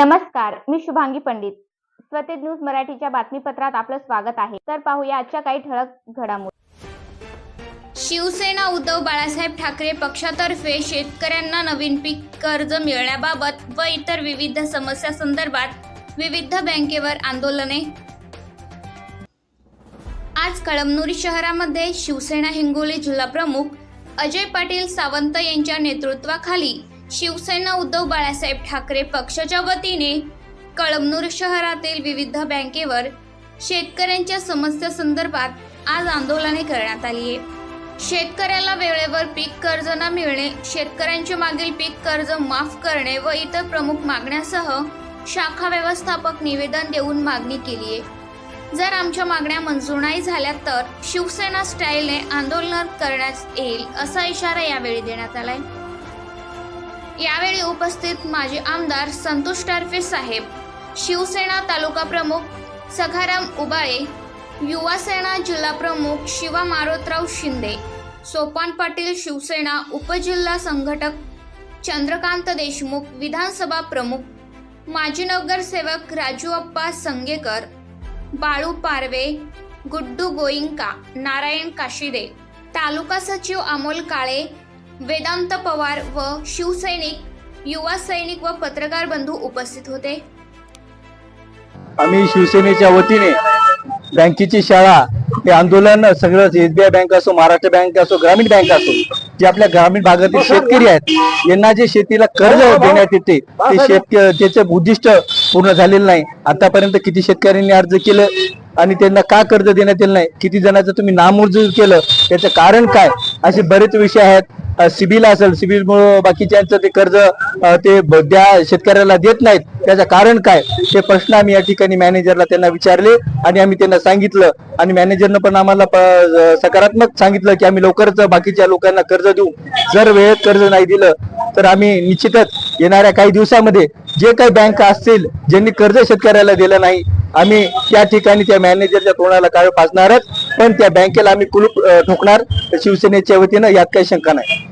नमस्कार मी शुभांगी पंडित. स्वतेज न्यूज मराठीच्या बातमीपत्रात आपलं स्वागत आहे. तर पाहूया आजच्या काही ठळक घडामोडी. शिवसेना उद्धव बाळासाहेब ठाकरे पक्षातर्फे शेतकऱ्यांना नवीन पीक कर्ज मिळण्याबाबत व इतर विविध समस्या संदर्भात विविध बँकेवर आंदोलने. आज कळमनुरी शहरामध्ये शिवसेना हिंगोली जिल्हाप्रमुख अजय पाटील सावंत यांच्या नेतृत्वाखाली शिवसेना उद्धव बाळासाहेब ठाकरे पक्षाच्या वतीने कळमनूर शहरातील विविध बँकेवर शेतकऱ्यांच्या समस्यासंदर्भात आज आंदोलने करण्यात आली आहे. शेतकऱ्याला वेळेवर पीक कर्ज न मिळणे शेतकऱ्यांचे मागील पीक कर्ज माफ करणे व इतर प्रमुख मागण्यासह शाखा व्यवस्थापक निवेदन देऊन मागणी केली आहे. जर आमच्या मागण्या मंजूर नाही झाल्या तर शिवसेना स्टाईलने आंदोलन करण्यात येईल असा इशारा यावेळी देण्यात आलाय. यावेळी उपस्थित माजी आमदार संतोष टारफे साहेब शिवसेना तालुका प्रमुख सखाराम उबाळे युवासेना जिल्हा प्रमुख शिवा मारोतराव शिंदे सोपान पाटील शिवसेना उपजिल्हा संघटक चंद्रकांत देशमुख विधानसभा प्रमुख माजी नगरसेवक राजू अप्पा संगेकर बाळू पारवे गुड्डू गोईंका नारायण काशिदे तालुका सचिव अमोल काळे वेदांत पवार व शिवसैनिक युवा सैनिक व पत्रकार बंधू उपस्थित होते. आम्ही शिवसेनेच्या वतीने बँकेची शाळा हे आंदोलन सगळं एसबीआय बँक असो महाराष्ट्र बँक असो ग्रामीण बँक असो जे आपल्या ग्रामीण भागातील शेतकरी आहेत यांना जे शेतीला कर्ज देण्यात येते ते शेतक त्याचं उद्दिष्ट पूर्ण झालेलं नाही. आतापर्यंत किती शेतकऱ्यांनी अर्ज केलं आणि त्यांना का कर्ज देण्यात येईल नाही? किती जणांचं तुम्ही नामंजूर केलं? त्याचं कारण काय? असे बरेच विषय आहेत. सिबिल असेल सिबिल मुळे बाकीच्यांचं ते कर्ज ते द्या शेतकऱ्याला देत नाहीत. त्याचं कारण काय? ते प्रश्न आम्ही या ठिकाणी मॅनेजरला त्यांना विचारले आणि आम्ही त्यांना सांगितलं. आणि मॅनेजरनं पण आम्हाला सकारात्मक सांगितलं की आम्ही लवकरच बाकीच्या लोकांना कर्ज देऊ. जर वेळेत कर्ज नाही दिलं तर आम्ही निश्चितच येणाऱ्या काही दिवसामध्ये जे काही बँक असतील ज्यांनी कर्ज शेतकऱ्याला दिलं नाही आम्ही त्या ठिकाणी त्या मॅनेजरच्या तोंडाला काळ पाजणारच. पण त्या बँकेला आम्ही कुलूप ठोकणार. शिवसेनेच्या वतीनं यात काही शंका नाही.